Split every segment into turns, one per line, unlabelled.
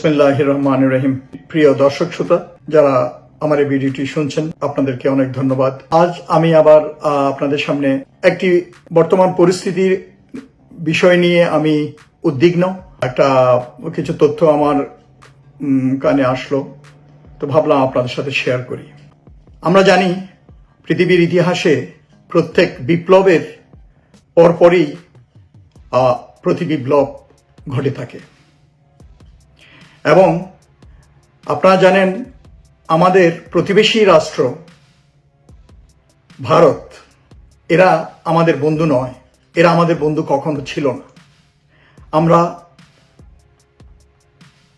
বিসমিল্লাহ রহমান রহিম। প্রিয় দর্শক শ্রোতা, যারা আমার এই ভিডিওটি শুনছেন, আপনাদেরকে অনেক ধন্যবাদ। আজ আমি আবার আপনাদের সামনে একটি বর্তমান পরিস্থিতির বিষয় নিয়ে আমি উদ্বিগ্ন। একটা, কিছু তথ্য আমার কানে আসলো, তো ভাবলাম আপনাদের সাথে শেয়ার করি। আমরা জানি, পৃথিবীর ইতিহাসে প্রত্যেক বিপ্লবের পরপরই প্রতি বিপ্লব ঘটে থাকে। এবং আপনারা জানেন আমাদের প্রতিবেশী রাষ্ট্র, ভারত, এরা আমাদের বন্ধু নয়। এরা আমাদের বন্ধু কখনো ছিল না। আমরা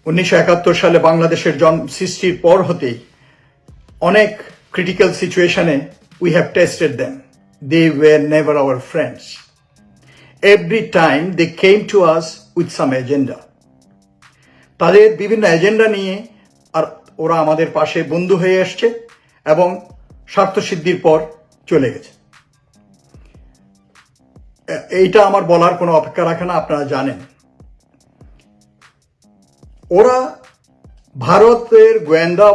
উনিশশো একাত্তর সালে বাংলাদেশের জন্ম সৃষ্টির পর হতেই অনেক ক্রিটিক্যাল সিচুয়েশনে we have tested them they were never our friends every time they came to us with some agenda তাদের বিভিন্ন এজেন্ডা নিয়ে আর ওরা আমাদের পাশে বন্ধু হয়ে এসছে এবং স্বার্থসিদ্ধির পর চলে গেছে। এইটা আমার বলার কোনো অপেক্ষা রাখে না, আপনারা জানেন। ওরা ভারতের গোয়েন্দা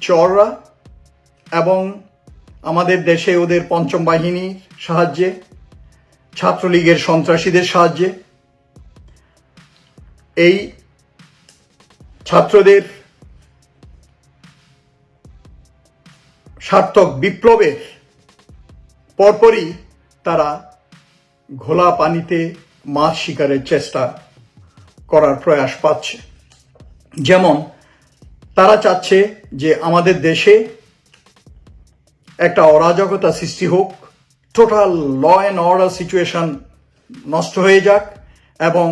চররা এবং আমাদের দেশে ওদের পঞ্চম বাহিনীর সাহায্যে, ছাত্রলীগের সন্ত্রাসীদের সাহায্যে। এই ছাত্রদের সার্থক বিপ্লবের পরপরই তারা ঘোলা পানিতে মাছ শিকারের চেষ্টা করার প্রয়াস পাচ্ছে। যেমন তারা চাচ্ছে যে আমাদের দেশে একটা অরাজকতা সৃষ্টি হোক total law and order situation নষ্ট হয়ে যাক এবং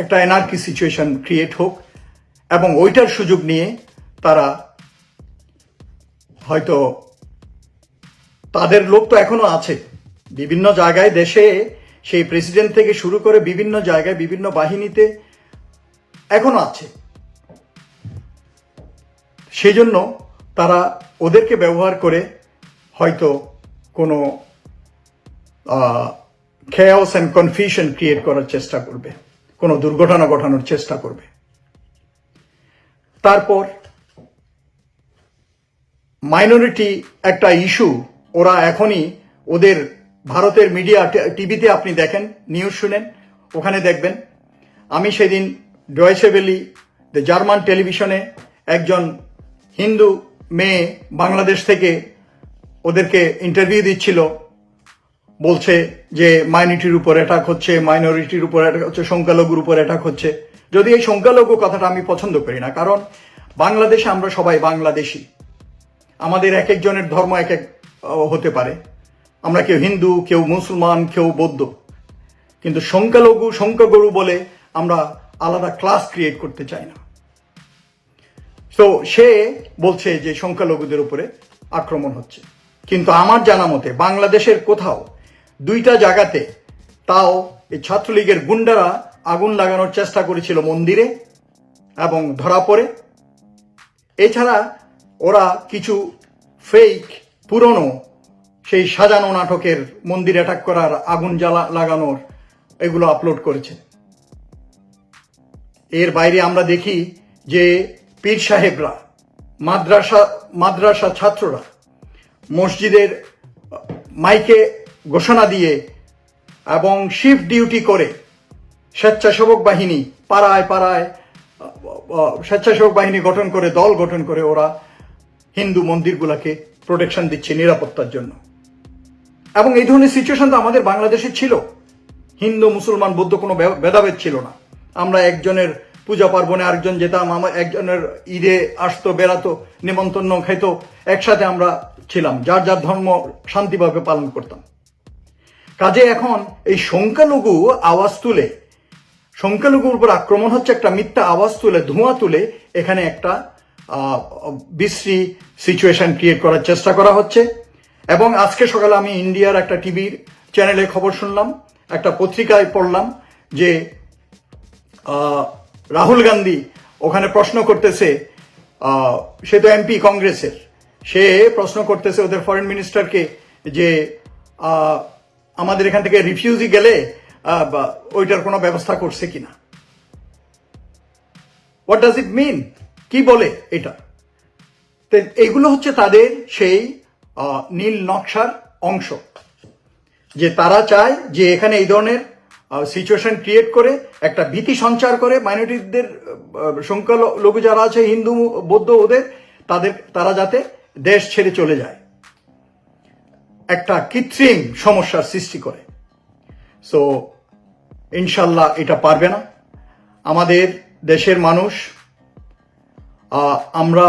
একটা এনার্কি সিচুয়েশন ক্রিয়েট হোক এবং ওইটার সুযোগ নিয়ে তারা হয়তো তাদের লোক তো এখনও আছে। বিভিন্ন জায়গায় দেশে সেই প্রেসিডেন্ট থেকে শুরু করে বিভিন্ন জায়গায়, বিভিন্ন বাহিনীতে এখনও আছে। সেই জন্য তারা ওদেরকে ব্যবহার করে হয়তো কোনো খেয়াস অ্যান্ড কনফিউশন ক্রিয়েট করার চেষ্টা করবে। কোনো দুর্ঘটনা ঘটানোর চেষ্টা করবে। তারপর মাইনরিটি একটা ইস্যু ওরা এখনই ওদের ভারতের মিডিয়া টিভিতে আপনি দেখেন নিউজ শুনেন, ওখানে দেখবেন। আমি সেদিন ডয়েসেবেলি দ্য জার্মান টেলিভিশনে একজন হিন্দু মেয়ে বাংলাদেশ থেকে ওদেরকে ইন্টারভিউ দিচ্ছিল। বলছে যে মাইনরিটির উপর অ্যাটাক হচ্ছে মাইনরিটির উপর অ্যাটাক হচ্ছে, সংখ্যালঘুর উপর অ্যাটাক হচ্ছে। যদি এই সংখ্যালঘু কথাটা আমি পছন্দ করি না, কারণ বাংলাদেশে আমরা সবাই বাংলাদেশি। আমাদের এক একজনের ধর্ম এক এক হতে পারে। আমরা কেউ হিন্দু, কেউ মুসলমান, কেউ বৌদ্ধ। কিন্তু সংখ্যালঘু, সংখ্যাগুরু বলে আমরা আলাদা ক্লাস ক্রিয়েট করতে চাই না। তো সে বলছে যে সংখ্যালঘুদের উপরে আক্রমণ হচ্ছে। কিন্তু আমার জানা মতে বাংলাদেশের কোথাও দুইটা জায়গাতে। তাও এই ছাত্রলীগের গুন্ডারা আগুন লাগানোর চেষ্টা করেছিল মন্দিরে এবং ধরা পড়ে। এছাড়া ওরা কিছু ফেক পুরনো সেই সাজানো নাটকের মন্দির অ্যাটাক করার আগুন জ্বালা লাগানোর এগুলো আপলোড করেছে। এর বাইরে আমরা দেখি যে পীর সাহেবরা, মাদ্রাসা মাদ্রাসা ছাত্ররা মসজিদের মাইকে ঘোষণা দিয়ে এবং শিফট ডিউটি করে স্বেচ্ছাসেবক বাহিনী পাড়ায় পাড়ায় স্বেচ্ছাসেবক বাহিনী গঠন করে, দল গঠন করে ওরা হিন্দু মন্দিরগুলোকে প্রোটেকশন দিচ্ছে নিরাপত্তার জন্য। এবং এই ধরনের সিচুয়েশন তো আমাদের বাংলাদেশে ছিল। হিন্দু, মুসলমান, বৌদ্ধ কোনো ভেদাভেদ ছিল না। আমরা একজনের পূজা পার্বণে আরেকজন যেতাম আমার একজনের ঈদে আসতো, বেড়াতো, নিমন্ত্রণ খাইতো, একসাথে আমরা ছিলাম, যার যার ধর্ম শান্তিভাবে পালন করতাম। কাজে এখন এই সংখ্যালঘু আওয়াজ তুলে। সংখ্যালঘুর উপর আক্রমণ হচ্ছে একটা মিথ্যা আওয়াজ তুলে, ধোঁয়া তুলে। এখানে একটা বিশ্রী সিচুয়েশন ক্রিয়েট করার চেষ্টা করা হচ্ছে। এবং আজকে সকালে আমি ইন্ডিয়ার একটা টিভির চ্যানেলে খবর শুনলাম, একটা পত্রিকায় পড়লাম যে রাহুল গান্ধী ওখানে প্রশ্ন করতেছে সে তো এমপি কংগ্রেসের। সে প্রশ্ন করতেছে ওদের ফরেন মিনিস্টারকে যে আমাদের এখান থেকে রিফিউজি গেলে ওইটার কোনো ব্যবস্থা করছে কিনা? হোয়াট ডাজ ইট মিন কি বলে এটা? তো এগুলো হচ্ছে তাদের সেই নীল নকশার অংশ। যে তারা চায় যে এখানে এই ধরনের সিচুয়েশন ক্রিয়েট করে, একটা ভীতি সঞ্চার করে মাইনরিটিদের সংখ্যালঘু যারা আছে, হিন্দু, বৌদ্ধ ওদের, তাদের, তারা যাতে দেশ ছেড়ে চলে যায়। একটা কৃত্রিম সমস্যার সৃষ্টি করে। সো ইনশাল্লাহ এটা পারবে না। আমাদের দেশের মানুষ আমরা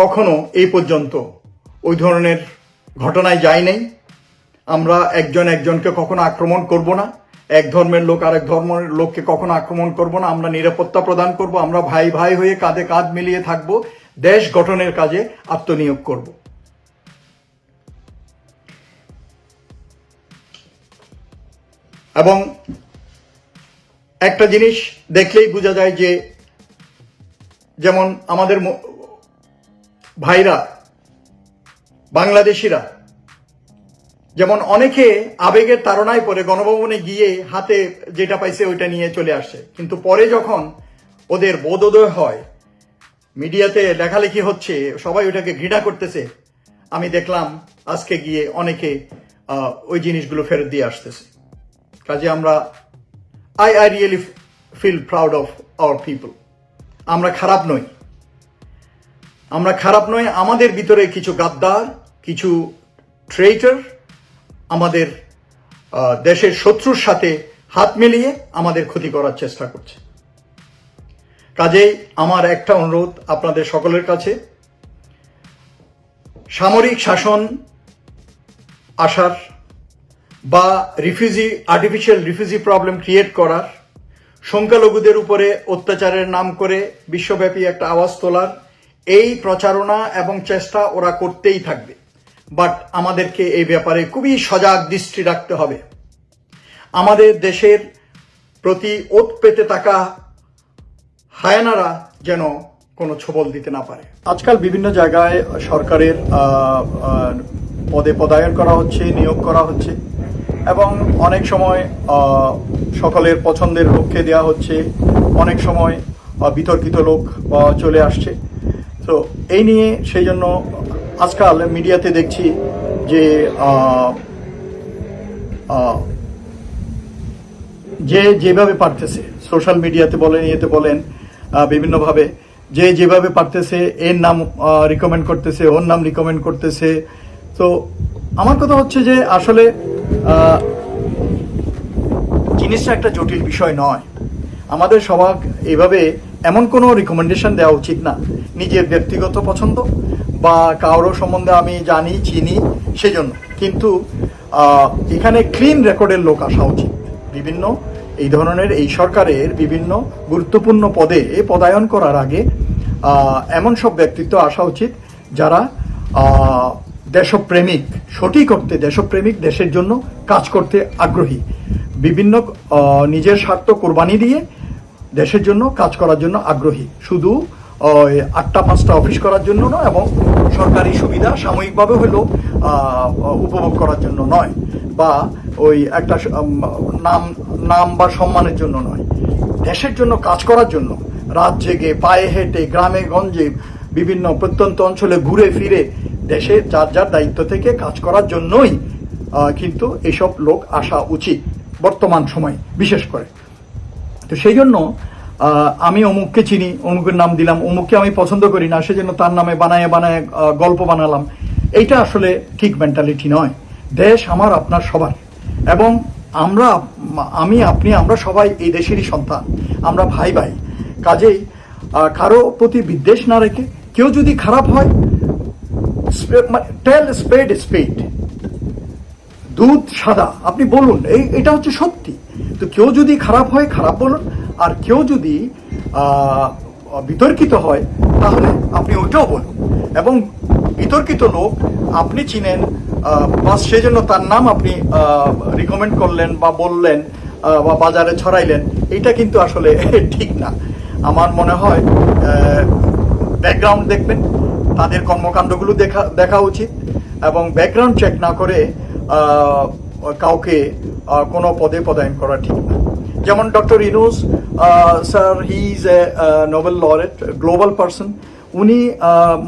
কখনো এই পর্যন্ত ওই ধরনের ঘটনায় যাই নাই। আমরা একজন একজনকে কখনো আক্রমণ করব না। এক ধর্মের লোক আরেক ধর্মের লোককে কখনো আক্রমণ করব না। আমরা নিরাপত্তা প্রদান করব। আমরা ভাই ভাই হয়ে কাঁধে কাঁধ মিলিয়ে থাকব। দেশ গঠনের কাজে আত্মনিয়োগ করব। এবং একটা জিনিস দেখলেই বোঝা যায় যে যেমন আমাদের ভাইরা, বাংলাদেশিরা, যেমন অনেকে আবেগের তাড়নায় পরে গণভবনে গিয়ে হাতে যেটা পাইছে ওইটা নিয়ে চলে আসছে কিন্তু পরে যখন ওদের বোধোদয় হয়, মিডিয়াতে লেখালেখি হচ্ছে, সবাই ওটাকে ঘৃণা করতেছে, আমি দেখলাম আজকে গিয়ে অনেকে ওই জিনিসগুলো ফেরত দিয়ে আসতেছে। কাজে আমরা I I really feel proud of our people আমরা খারাপ নই। আমরা খারাপ নই, আমাদের ভিতরে কিছু গাদ্দার, কিছু ট্রেটার আমাদের দেশের শত্রুর সাথে হাত মিলিয়ে আমাদের ক্ষতি করার চেষ্টা করছে। কাজেই আমার একটা অনুরোধ আপনাদের সকলের কাছে। সামরিক শাসন আসার বা refugee artificial refugee problem create করার, সংখ্যালঘুদের উপরে অত্যাচারের নাম করে বিশ্বব্যাপী একটা আওয়াজ তোলার, এই প্রচারণা এবং চেষ্টা ওরা করতেই থাকবে। বাট আমাদেরকে এই ব্যাপারে খুবই সজাগ দৃষ্টি রাখতে হবে। আমাদের দেশের প্রতি ওত পেতে থাকা হায়ানারা যেন কোনো ছবল দিতে না পারে। আজকাল বিভিন্ন জায়গায় সরকারের পদে পদায়ন করা হচ্ছে, নিয়োগ করা হচ্ছে এবং অনেক সময় সকলের পছন্দের লোককে দেওয়া হচ্ছে, অনেক সময় বিতর্কিত লোক চলে আসছে। তো এই নিয়ে সেই জন্য আজকাল মিডিয়াতে দেখছি যে যে যেভাবে পারতেছে, সোশ্যাল মিডিয়াতে বলেন, ইয়েতে বলেন বিভিন্নভাবে, যে যেভাবে পারতেছে, এর নাম রিকমেন্ড করতেছে, ওর নাম রিকমেন্ড করতেছে তো আমার কথা হচ্ছে যে আসলে জিনিসটা একটা জটিল বিষয় নয়। আমাদের সবার এভাবে এমন কোনো রিকমেন্ডেশন দেওয়া উচিত না। নিজের ব্যক্তিগত পছন্দ বা কারও সম্বন্ধে আমি জানি, চিনি সেজন্য। কিন্তু এখানে ক্লিন রেকর্ডের লোক আসা উচিত। বিভিন্ন, এই ধরনের এই সরকারের বিভিন্ন গুরুত্বপূর্ণ পদে পদায়ন করার আগে এমন সব ব্যক্তিত্ব আসা উচিত যারা দেশপ্রেমিক, সঠিক অর্থে দেশপ্রেমিক দেশের জন্য কাজ করতে আগ্রহী। বিভিন্ন নিজের স্বার্থ কোরবানি দিয়ে দেশের জন্য কাজ করার জন্য আগ্রহী। শুধু আটটা, পাঁচটা অফিস করার জন্য নয়, এবং সরকারি সুবিধা সাময়িকভাবে হলেও উপভোগ করার জন্য নয়, বা ওই একটা নাম নাম বা সম্মানের জন্য নয়। দেশের জন্য কাজ করার জন্য রাত জেগে, পায়ে হেঁটে, গ্রামে, গঞ্জে, বিভিন্ন প্রত্যন্ত অঞ্চলে ঘুরে ফিরে দেশে যার যার দায়িত্ব থেকে কাজ করার জন্যই কিন্তু এসব লোক আসা উচিত বর্তমান সময়, বিশেষ করে। তো সেই জন্য আমি অমুককে চিনি, অমুকের নাম দিলাম, অমুককে আমি পছন্দ করি না, সেজন্য তার নামে বানায় বানায় গল্প বানালাম। এইটা আসলে ঠিক মেন্টালিটি নয়। দেশ আমার, আপনার সবার। এবং আমরা, আমি, আপনি, আমরা সবাই এই দেশেরই সন্তান। আমরা ভাই ভাই কাজেই কারও প্রতি বিদ্বেষ না রেখে, কেউ যদি খারাপ হয় টেল স্পেড স্পেড দুধ সাদা, আপনি বলুন, এই, এটা হচ্ছে সত্যি। তো কেউ যদি খারাপ হয়, খারাপ বলুন, আর কেউ যদি বিতর্কিত হয়, তাহলে আপনি ওইটাও বলুন। এবং বিতর্কিত লোক, আপনি চিনেন বা সেজন্য তার নাম আপনি রিকমেন্ড করলেন বা বললেন বা বাজারে ছড়াইলেন, এটা কিন্তু আসলে ঠিক না। আমার মনে হয় ব্যাকগ্রাউন্ড দেখবেন তাদের কর্মকাণ্ডগুলো দেখা দেখা উচিত এবং ব্যাকগ্রাউন্ড চেক না করে কাউকে কোনো পদে পদায়ন করা ঠিক না। যেমন doctor Yunus sir he is a Nobel laureate global person উনি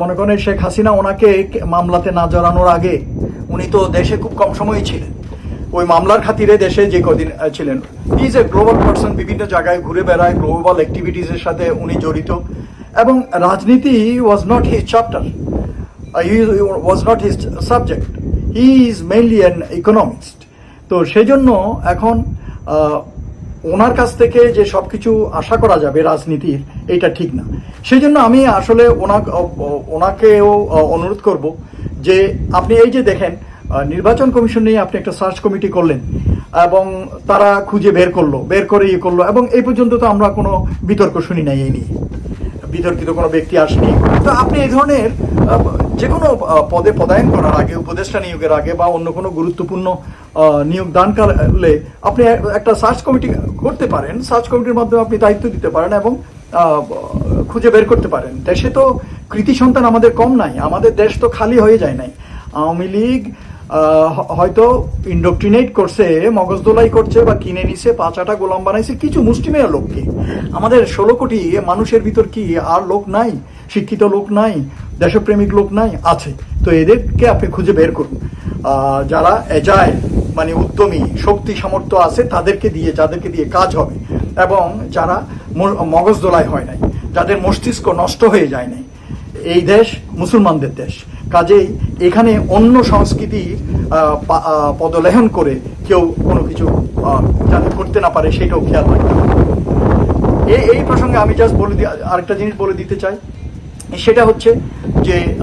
মনে করেন শেখ হাসিনা ওনাকে মামলাতে না জড়ানোর আগে উনি তো দেশে খুব কম সময়ই ছিলেন। ওই মামলার খাতিরে দেশে যে কদিন ছিলেন। ইজ এ গ্লোবাল পার্সন বিভিন্ন জায়গায় ঘুরে বেড়ায় গ্লোবাল অ্যাক্টিভিটিসের সাথে উনি জড়িত। এবং রাজনীতি was not his chapter was not his subject he is mainly an economist তো সেই জন্য এখন ওনার কাছ থেকে যে সব কিছু আশা করা যাবে রাজনীতির এটা ঠিক না। সেই জন্য আমি আসলে ওনা ওনাকেও অনুরোধ করব যে আপনি এই যে দেখেন নির্বাচন কমিশন নিয়ে আপনি একটা সার্চ কমিটি করলেন এবং তারা খুঁজে বের করল, বের করে ইয়ে করল এবং এই পর্যন্ত তো আমরা কোনো বিতর্ক শুনি নাই এই নিয়ে। বিতর্কিত কোনো ব্যক্তি আসেনি। তো আপনি এই ধরনের যে কোনো পদে পদায়ন করার আগে, উপদেষ্টা নিয়োগের আগে বা অন্য কোনো গুরুত্বপূর্ণ নিয়োগ দান করলে আপনি একটা সার্চ কমিটি করতে পারেন। সার্চ কমিটির মাধ্যমে আপনি দায়িত্ব দিতে পারেন এবং খুঁজে বের করতে পারেন। দেশে তো কৃতি সন্তান আমাদের কম নাই। আমাদের দেশ তো খালি হয়ে যায় নাই। আওয়ামী লীগ হয়তো ইন্ডোক্ট্রিনেট করছে, মগজ দোলাই করছে বা কিনে নিছে পাঁচাটা গোলাম বানাইছে, কিছু মুষ্টিমেয় লোককে আমাদের ষোলো কোটি মানুষের ভিতর কি আর লোক নাই? শিক্ষিত লোক নাই? দেশপ্রেমিক লোক নাই? আছে। তো এদেরকে আপনি খুঁজে বের করুন। যারা এজায় মানে উদ্যমী, শক্তি সামর্থ্য আছে, তাদেরকে দিয়ে, যাদেরকে দিয়ে কাজ হবে। এবং যারা মগজ দোলাই হয় নাই, যাদের মস্তিষ্ক নষ্ট হয়ে যায় নাই, এই দেশ মুসলমানদের দেশ। কাজেই এখানে অন্য আহ, পদলেহন করে কেউ কোনো কিছু যাতে করতে না পারে সেটাও খেয়াল রাখতে হবে। এই এই প্রসঙ্গে আমি জাস্ট বলে দি- আরেকটা জিনিস বলে দিতে চাই। সেটা হচ্ছে যে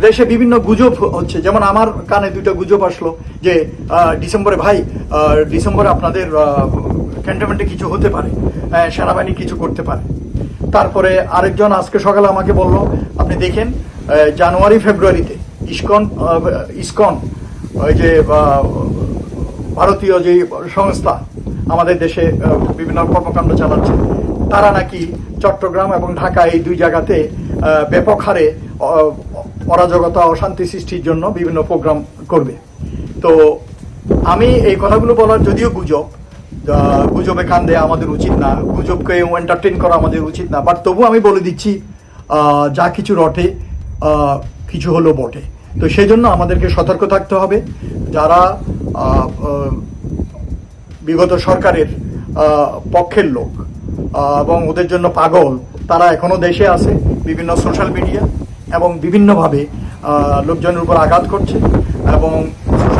দেশে বিভিন্ন গুজব হচ্ছে। যেমন আমার কানে দুইটা গুজব আসলো যে ডিসেম্বরে ভাই ডিসেম্বরে আপনাদের ক্যান্টনমেন্টে কিছু হতে পারে সেনাবাহিনী কিছু করতে পারে। তারপরে আরেকজন আজকে সকালে আমাকে বলল আপনি দেখেন জানুয়ারি, ফেব্রুয়ারিতে ইস্কন ইস্কন, ওই যে ভারতীয় যে সংস্থা আমাদের দেশে বিভিন্ন কর্মকাণ্ড চালাচ্ছে, তারা নাকি চট্টগ্রাম এবং ঢাকা এই দুই জায়গাতে ব্যাপক হারে অরাজকতা, অশান্তি সৃষ্টির জন্য বিভিন্ন প্রোগ্রাম করবে। তো আমি এই কথাগুলো বলার যদিও গুজব গুজবে কান দেয়া আমাদের উচিত না, গুজবকে এন্টারটেন করা আমাদের উচিত না বাট তবু আমি বলে দিচ্ছি যা কিছু রটে কিছু হলো বটে। তো সেই জন্য আমাদেরকে সতর্ক থাকতে হবে। যারা বিগত সরকারের পক্ষের লোক এবং ওদের জন্য পাগল, তারা এখনও দেশে আছে, বিভিন্ন সোশ্যাল মিডিয়া এবং বিভিন্নভাবে লোকজনের উপর আঘাত করছে, এবং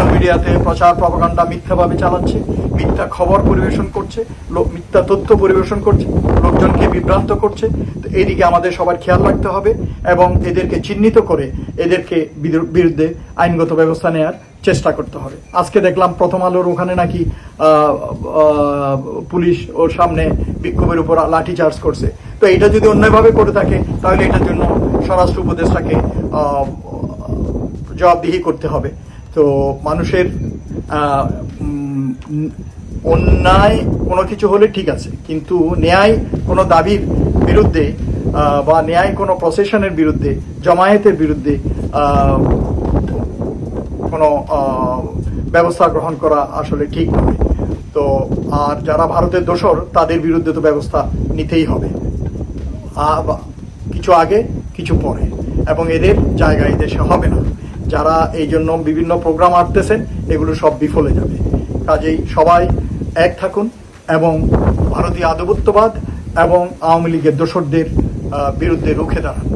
সোশ্যাল মিডিয়াতে প্রচার, প্রপাগান্ডা, মিথ্যাভাবে চালাচ্ছে, মিথ্যা খবর পরিবেশন করছে মিথ্যা তথ্য পরিবেশন করছে, লোকজনকে বিভ্রান্ত করছে। তো এদিকে আমাদের সবার খেয়াল রাখতে হবে এবং এদেরকে চিহ্নিত করে এদেরকে বিরু- বিরুদ্ধে আইনগত ব্যবস্থা নেওয়ার চেষ্টা করতে হবে। আজকে দেখলাম প্রথম আলোর ওখানে নাকি পুলিশ ওর সামনে বিক্ষোভের উপর লাঠি চার্জ করছে। তো এটা যদি অন্যভাবে করে থাকে, তাহলে এটার জন্য স্বরাষ্ট্র উপদেষ্টাকে জবাবদিহি করতে হবে। তো মানুষের অন্যায় কোনো কিছু হলে ঠিক আছে। কিন্তু ন্যায় কোনো দাবির বিরুদ্ধে বা ন্যায় কোনো প্রসেশনের বিরুদ্ধে, জমায়েতের বিরুদ্ধে কোনো ব্যবস্থা গ্রহণ করা আসলে ঠিক নয়। তো আর যারা ভারতের দোসর তাদের বিরুদ্ধে তো ব্যবস্থা নিতেই হবে। কিছু আগে, কিছু পরে। এবং এদের জায়গায় দেশে হবে না। যারা এই জন্য বিভিন্ন প্রোগ্রাম আঁটতেছেন, এগুলো সব বিফলে যাবে। কাজেই সবাই এক থাকুন এবং ভারতীয় আধিপত্যবাদ এবং আওয়ামী লীগের দোসরদের বিরুদ্ধে রুখে দাঁড়ান।